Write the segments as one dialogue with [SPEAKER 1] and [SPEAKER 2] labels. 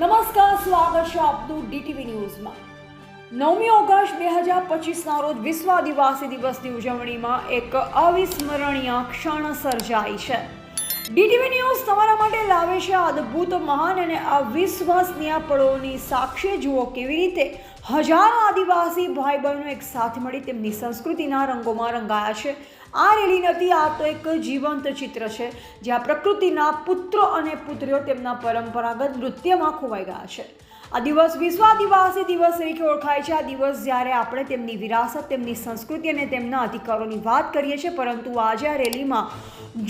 [SPEAKER 1] નમસ્કાર, સ્વાગત છે આપનું ડીટીવી ન્યૂઝમાં. નવમી ઓગસ્ટ બે હજાર પચીસના રોજ વિશ્વ આદિવાસી દિવસની ઉજવણીમાં એક અવિસ્મરણીય ક્ષણ સર્જાઈ છે. ડીટીવી ન્યૂઝ તમારા માટે લાવે છે અદ્ભુત મહાન અને અવિશ્વસનીય પળોની સાક્ષી જુઓ કેવી રીતે હજારો આદિવાસી ભાઈ બહેનો એક સાથે મળી તેમની સંસ્કૃતિના રંગોમાં રંગાયા છે. આ રેલી નથી, આ તો એક જીવંત ચિત્ર છે, જ્યાં પ્રકૃતિના પુત્રો અને પુત્રીઓ તેમના પરંપરાગત નૃત્યમાં ખોવાઈ ગયા છે. આ દિવસ વિશ્વ આદિવાસી દિવસ તરીકે ઓળખાય છે. આ દિવસ જ્યારે આપણે તેમની વિરાસત, તેમની સંસ્કૃતિ અને તેમના અધિકારોની વાત કરીએ છીએ, પરંતુ આજે આ રેલીમાં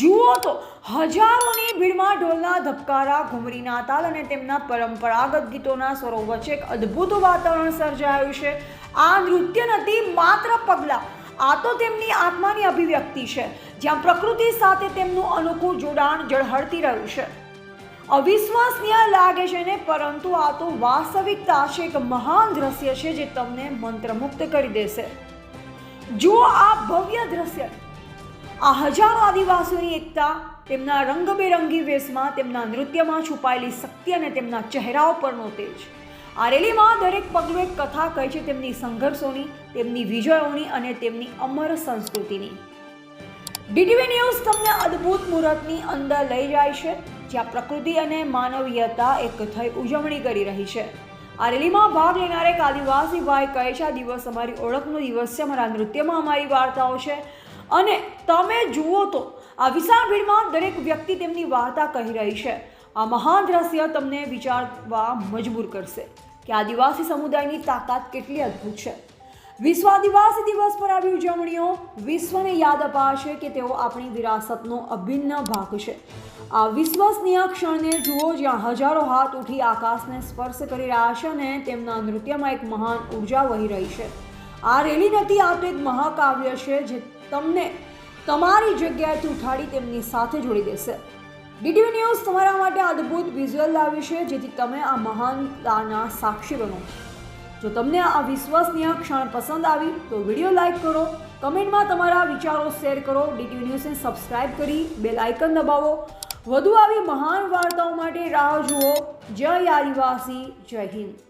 [SPEAKER 1] જુઓ તો હજારોની ભીડમાં ઢોલના ધબકારા ઘુમરીના તાલ અને તેમના પરંપરાગત ગીતોના સ્વરો વચ્ચે એક અદ્ભુત વાતાવરણ સર્જાયું છે. આ નૃત્ય નથી, માત્ર પગલાં. આ તો તેમની આત્માની અભિવ્યક્તિ છે, જ્યાં પ્રકૃતિ સાથે તેમનું અનોખું જોડાણ ઝળહળતી રહ્યું છે. અવિશ્વસનીય લાગે છે ને, પરંતુ આ તો વાસ્તવિકતા છે એક મહાન દ્રશ્ય છે જે તમને મંત્રમુગ્ધ કરી દેશે. જુઓ આ ભવ્ય દ્રશ્ય. આ હજારો આદિવાસીઓની એકતા, તેમના રંગબેરંગી વેશમાં તેમના નૃત્યમાં છુપાયેલી શક્તિ અને તેમના ચહેરાઓ પરનો તેજ. આ રેલીમાં દરેક પગલું એક કથા કહે છે તેમની સંઘર્ષોની, તેમની વિજયોની અને તેમની અમર સંસ્કૃતિની. ડીટીવી ન્યૂઝ તમને અદ્ભુત મુહૂર્તની અંદર લઈ જાય છે. જ્યાં પ્રકૃતિ અને માનવીયતા એક થઈ ઉજવણી કરી રહી છે. આ રેલીમાં ભાગ લેનાર એક આદિવાસી ભાઈ કહે છે, આ દિવસ અમારી ઓળખનો દિવસ છે, અમારા નૃત્યમાં અમારી વાર્તાઓ છે. અને તમે જુઓ તો આ વિશાળ ભીડમાં દરેક વ્યક્તિ તેમની વાર્તા કહી રહી છે. આ મહાન દ્રશ્ય તમને વિચારવા મજબૂર કરશે કે આદિવાસી સમુદાયની તાકાત કેટલી અદ્ભુત છે. વિશ્વ આદિવાસી દિવસ પર આવી ઉજવણીઓ વિશ્વને યાદ અપાશે કે તેઓ આપણી વિરાસતનો અભિન્ન ભાગ છે. આ વિશ્વસનીય ક્ષણને જુઓ જ્યાં હજારો હાથ ઉઠી આકાશને સ્પર્શ કરી રહ્યા છે અને તેમના નૃત્યમાં એક મહાન ઊર્જા વહી રહી છે. આ રેલી નથી, આ એક મહાકાવ્ય છે જે તમને તમારી જગ્યાએથી ઉઠાડી તેમની સાથે જોડી દેશે. ડીટીવી ન્યૂઝ તમારા માટે અદ્ભુત વિઝ્યુઅલ લાવ્યું છે, જેથી તમે આ મહાનતાના સાક્ષી બનો. જો તમને આ વિશ્વસનીય ક્ષણ પસંદ આવી, તો વીડિયો લાઇક કરો, કમેન્ટમાં તમારા વિચારો શેર કરો ડીટીવી ન્યૂઝને સબસ્ક્રાઇબ કરી બેલ આઇકન દબાવો. વધુ આવી મહાન વાર્તાઓ માટે રાહ જુઓ. જય આદિવાસી, જય હિન્દ.